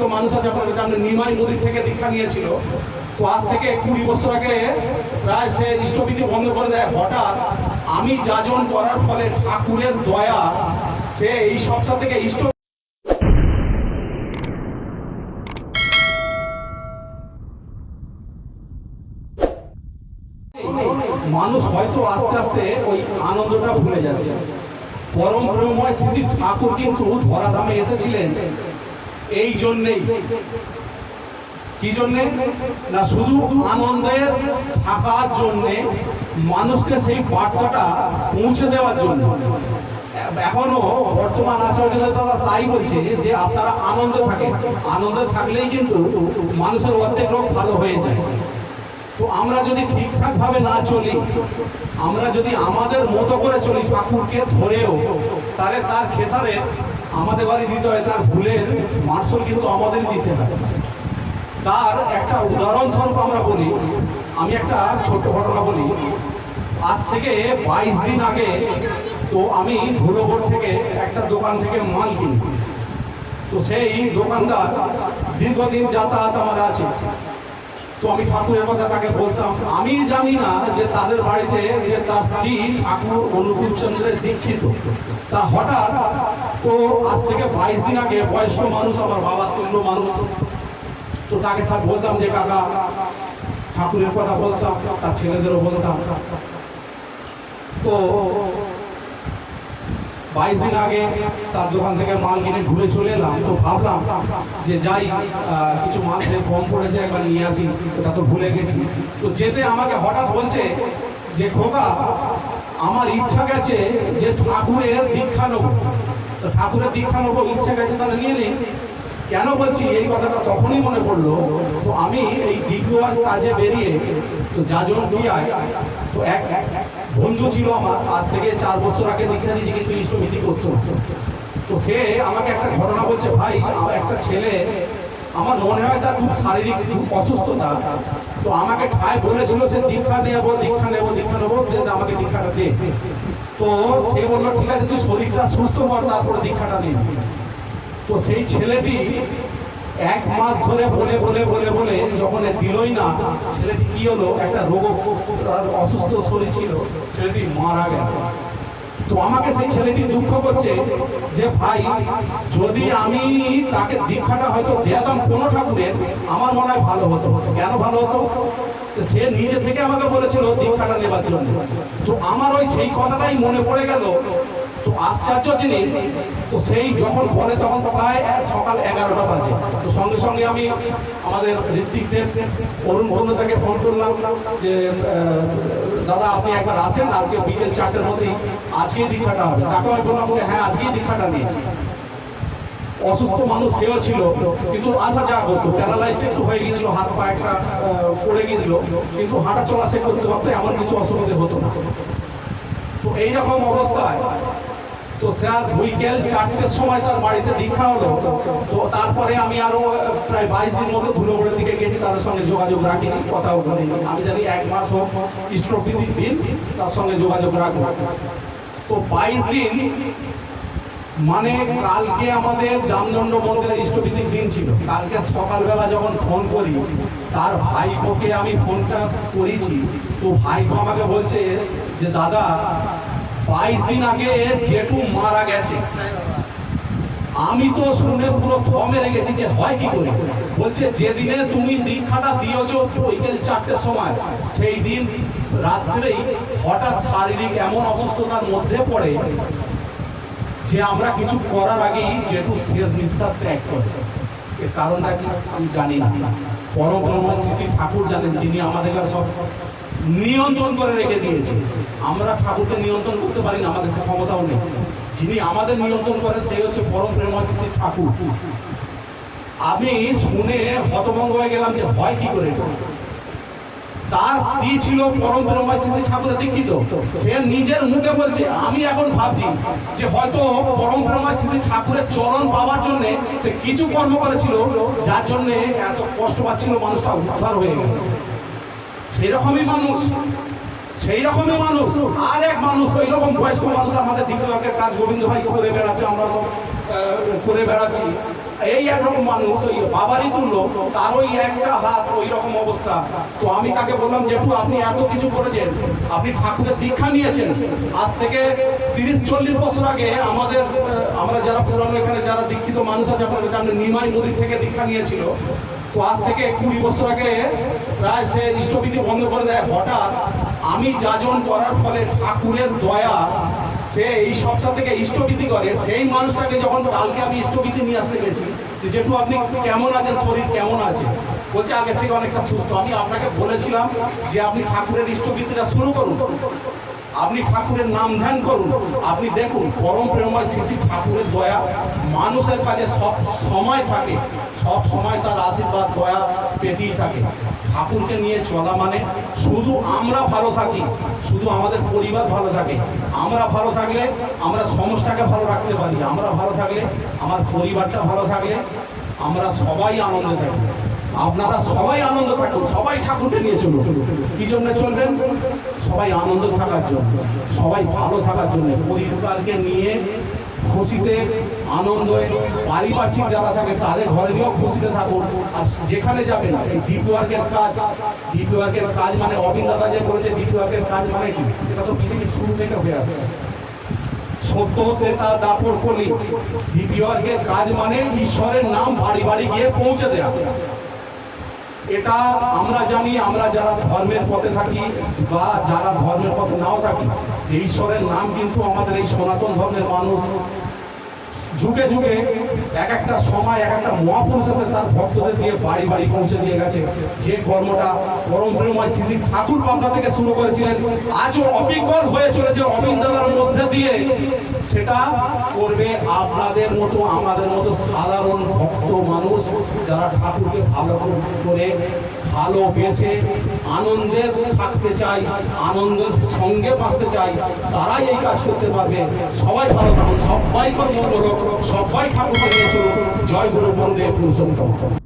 পরিচিত মানুষ আছে, আপনারা জানেন, নিমাই নদীর থেকে দীক্ষা নিয়েছিল। তো আজ থেকে কুড়ি বছর আগে প্রায় সে ইষ্টবিধি বন্ধ করে দেয়। হঠাৎ আমি যাজন করার ফলে ঠাকুরের দয়া, সে এই সপ্তাহ থেকে ইষ্ট মানুষ হয়তো আস্তে আস্তে ওই আনন্দটা ভুলে যাচ্ছে। পরম প্রেমময় শ্রী ঠাকুর কিন্তু ধরাধামে এসেছিলেন। এই জন্যেই। কি জন্যে? না, শুধু আনন্দের থাকার জন্যে, মানুষকে সেই বার্তাটা পৌঁছে দেওয়ার জন্য। এখনও বর্তমান আচার্যদের তারা তাই বলছে যে, আপনারা আনন্দে থাকেন। আনন্দে থাকলেই কিন্তু মানুষের অর্ধেক রোগ ভালো হয়ে যায়। তো আমরা যদি ঠিকঠাক ভাবে না চলি, আমরা যদি আমাদের মতো করে চলি ঠাকুরকে ধরেও, তাহলে তার খেসারে আমাদের বাড়ি দিতে হয় তার ভুলের মার্শল কিন্তু আমাদের দিতে হয়। তার একটা উদাহরণস্বরূপ আমরা বলি, আমি একটা ছোট্ট ঘটনা বলি। আজ থেকে বাইশ দিন আগে তো আমি ধুলোগড় থেকে একটা দোকান থেকে মাল কিনি। তো সেই দোকানদার দীর্ঘদিন যাতায়াত আমার আছে। তো আমি ঠাকুরের কথা তাকে বলতাম। আমি জানি না যে তাদের বাড়িতে যে তার স্ত্রী ঠাকুর অনুকূল চন্দ্রের দীক্ষিত। তা হঠাৎ তো আজ থেকে বাইশ দিন আগে বয়স্ক মানুষ, আমার বাবার তুল্য মানুষ, তো তাকে বলতাম যে, কাকা, ঠাকুরের কথা বলতাম, তার ছেলেদেরও বলতাম। তো বাইশ দিন আগে তার দোকান থেকে মাল কিনে ঘুরে চলে এলাম। তো ভাবলাম যে যাই কিছু মাল সে কম পড়েছে, একবার নিয়ে আসি, ওটা তো ভুলে গেছি। তো যেতে আমাকে হঠাৎ বলছে যে, খোকা, আমার ইচ্ছা গেছে যে ঠাকুরের দীক্ষা নেব। তো ঠাকুরের দীক্ষা নেব, ইচ্ছা গেছে তাহলে নিয়ে নিই কেন বলছি? এই কথাটা তখনই মনে পড়ল। তো আমি এই দ্বিতীয় কাজে বেরিয়ে, তো যা যাজন ক্রিয়ায়, তো এক বন্ধু ছিল আমার আজ থেকে চার বছর আগে দীক্ষা দিয়েছি কিন্তু ইষ্টবিধি করতো। তো সে আমাকে একটা ঘটনা বলছে, ভাই, আমার একটা ছেলে, আমার মনে হয় তার খুব শারীরিক, খুব অসুস্থতা তো আমাকে ঠায় বলেছিল সে দীক্ষা নেব দীক্ষা নেব দীক্ষা নেব যে আমাকে দীক্ষাটা দে। তো সে বলল, ঠিক আছে, তুই শরীরটা সুস্থ কর, তারপরে দীক্ষাটা নিবি। তো সেই ছেলেটি এক মাস ধরে বলে বলে বলে বলে যখন দিলই না, ছেলেটি কি হলো? একটা রোগ অসুস্থ শরীর ছিল, ছেলেটি মারা গেল। তো আমাকে সেই ছেলেটি দুঃখ করছে যে, ভাই, যদি আমি তাকে দীক্ষাটা হয়তো দেয়াতাম কোনো ঠাকুরের, আমার মনে হয় ভালো হতো। কেন ভালো হতো? সে নিজে থেকে আমাকে বলেছিল দীক্ষাটা নেবার জন্য। তো আমার ওই সেই কথাটাই মনে পড়ে গেল তো আশ্চর্য জিনিস, তো সেই যখন বলে তখন প্রায় সকাল এগারোটা বাজে। তো সঙ্গে সঙ্গে আমি আমাদের ঋত্বিকদের, অরুণ বন্ধুতাকে ফোন করলাম যে দাদা আপনি একবার আসেন, আজকে বিকেল চারটের মধ্যেই আজকে দীক্ষাটা হবে। তাকে আমি বললাম হ্যাঁ আজকেই দীক্ষাটা নেই অসুস্থ মানুষ সেও ছিল, কিন্তু আসা যাওয়া করতো। প্যারালাইজড একটু হয়ে গিয়েছিল, হাত পা একটা পড়ে গিয়েছিল, কিন্তু হাঁটা চলা সে করতে পারতো, এমন কিছু অসুবিধে হতো না। তো এইরকম অবস্থায় তো স্যার, বিকেল চারটের সময় তার বাড়িতে দীক্ষা হলো। তো তারপরে আমি আরও প্রায় বাইশ দিন মতো ধুলোগড়ের দিকে গেছি, তাদের সঙ্গে যোগাযোগ রাখিনি কথাও বলিনি আমি জানি এক মাস হোক ইষ্টপ্রীতির দিন তার সঙ্গে যোগাযোগ রাখব। তো বাইশ দিন মানে কালকে আমাদের জামদণ্ড মন্দিরের ইষ্টভীতির দিন ছিল। কালকে সকালবেলা যখন ফোন করি, তার ভাইপোকে আমি ফোনটা করেছি। তো ভাইপো আমাকে বলছে যে, দাদা বাইশ দিন আগে জেঠু মারা গেছে। আমি তো শুনে পুরো থমে রেখেছি যে হয় কি করে? বলছে, যেদিনে তুমি দীক্ষাটা দিয়েছ বিকেল চারটের সময়, সেই দিন রাত্রেই হঠাৎ শারীরিক এমন অসুস্থতার মধ্যে পড়ে যে আমরা কিছু করার আগেই যেহেতু শেষ নিঃশ্বাস ত্যাগ করে। এর কারণটা কি আমি জানি না। পরম ব্রহ্ম শ্রী ঠাকুর জানেন, যিনি আমাদের সব নিয়ন্ত্রণ করে রেখে দিয়েছে। আমরা ঠাকুরকে নিয়ন্ত্রণ করতে পারি না আমাদের সে ক্ষমতাও নেই। যিনি আমাদের নিয়ন্ত্রণ করেন, সেই হচ্ছে পরম প্রেম ঠাকুর। আমি শুনে হতভঙ্গ হয়ে গেলাম যে হয় কি করে? তার স্ত্রী ছিল পরম ব্রহ্মা শ্রী ঠাকুরের দীক্ষিত। সে নিজের মুখে বলছে, আমি এখন ভাবছি যে হয়তো পরম ব্রহ্মা শ্রী ঠাকুরের চরণ পাওয়ার জন্য সে কিছু কর্ম করেছিল, যার জন্য এত কষ্ট পাচ্ছিল মানুষটা উদ্ধার হয়ে গেল। সেই রকমই মানুষ সেই রকমই মানুষ। আর এক মানুষ ওই রকম বয়স্ক মানুষ আমাদের দীপকের কাজ গোবিন্দ ভাই করে বেড়াচ্ছে, আমরা সব করে বেড়াচ্ছি। এই একরকম মানুষ, ওই বাবারই তুল্য তার ওই একটা হাত ওই রকম অবস্থা। তো আমি তাকে বললাম, জেঠু, আপনি এত কিছু করেছেন, আপনি ঠাকুরের দীক্ষা নিয়েছেন। আজ থেকে তিরিশ, চল্লিশ বছর আগে আমাদের আমরা যারা পুরানো, এখানে যারা দীক্ষিত মানুষ আছে, আপনারা জানেন, নিমাই নদী থেকে দীক্ষা নিয়েছিল। তো আজ থেকে কুড়ি বছর আগে প্রায় সে ইষ্টবিধি বন্ধ করে দেয়। হঠাৎ আমি যাজন করার ফলে ঠাকুরের দয়া, সে এই সপ্তাহ থেকে ইষ্টবিধি করে। সেই মানুষটাকে যখন কালকে আমি ইষ্টবিধি নিয়ে আসতে গেছি যেহেতু আপনি কেমন আছেন, শরীর কেমন আছে? বলছে, আগের থেকে অনেকটা সুস্থ। আমি আপনাকে বলেছিলাম যে, আপনি ঠাকুরের ইষ্টবিধিটা শুরু করুন। আপনি ঠাকুরের নাম ধ্যান করুন। আপনি দেখুন, পরম প্রেমময় শিশি ঠাকুরের দয়া। মানুষের কাছে সব সময় থাকে। সব সময় তার আশীর্বাদ, দয়া পেতেই থাকে। ঠাকুরকে নিয়ে চলা মানে শুধু আমরা ভালো থাকি, শুধু আমাদের পরিবার ভালো থাকে। আমরা ভালো থাকলে আমরা সমাজটাকে ভালো রাখতে পারি, আমরা ভালো থাকলে আমার পরিবারটা ভালো থাকলে আমরা সবাই আনন্দে থাকি। আপনারা সবাই আনন্দ থাকুন, সবাই ঠাকুরকে নিয়ে চলুন। কি জন্য চলবেন? সবাই আনন্দ থাকার জন্য, সবাই ভালো থাকার জন্য। পরিবারকে নিয়ে খুশিতে আনন্দে পারিপার্শ্বিক যারা থাকে, তাদের ঘরে গিয়েও খুশিতে থাকুন। আর যেখানে যাবেন, এই ডিপি ওয়ার্কের কাজ ডিপি ওয়ার্কের কাজ মানে অবিন দাদা যে করেছে ডিপি ওয়ার্কের কাজ মানে কি? এটা তো পৃথিবীর শুরু থেকে হয়ে আসছে। সত্য ক্রেতা দাপর কলি। দ্বিতীয়ের কাজ মানে ঈশ্বরের নাম বাড়ি বাড়ি গিয়ে পৌঁছে দেয়া। এটা আমরা জানি, আমরা যারা ধর্মের পথে থাকি বা যারা ধর্মের পথে নাও থাকি ঈশ্বরের নাম কিন্তু আমাদের এই সনাতন ধর্মের মানুষ। যুগে যুগে এক একটা সময়, এক একটা মহাপুরুষ আছে তার ভক্তদের দিয়ে বাড়ি বাড়ি পৌঁছে দিয়ে গেছে। যে কর্মটা পরম প্রেমময় শ্রী শ্রী ঠাকুর পাবনা থেকে শুরু করেছিলেন, আজও অবিকল হয়ে চলেছে অবিন্দার মধ্যে দিয়ে। সেটা করবে আপনাদের মতো, আমাদের মতো সাধারণ ভক্ত মানুষ যারা ঠাকুরকে ভালো করে ভালোবেসে আনন্দে থাকতে চাই আনন্দের সঙ্গে বাঁচতে চাই তারাই এই কাজ করতে পারবে। সবাই ভালো থাকুন সবাই কর্মঙ্গল হোক, সবাই ঠাকুর জয় গুরু বন্দে পুরুষোত্তম।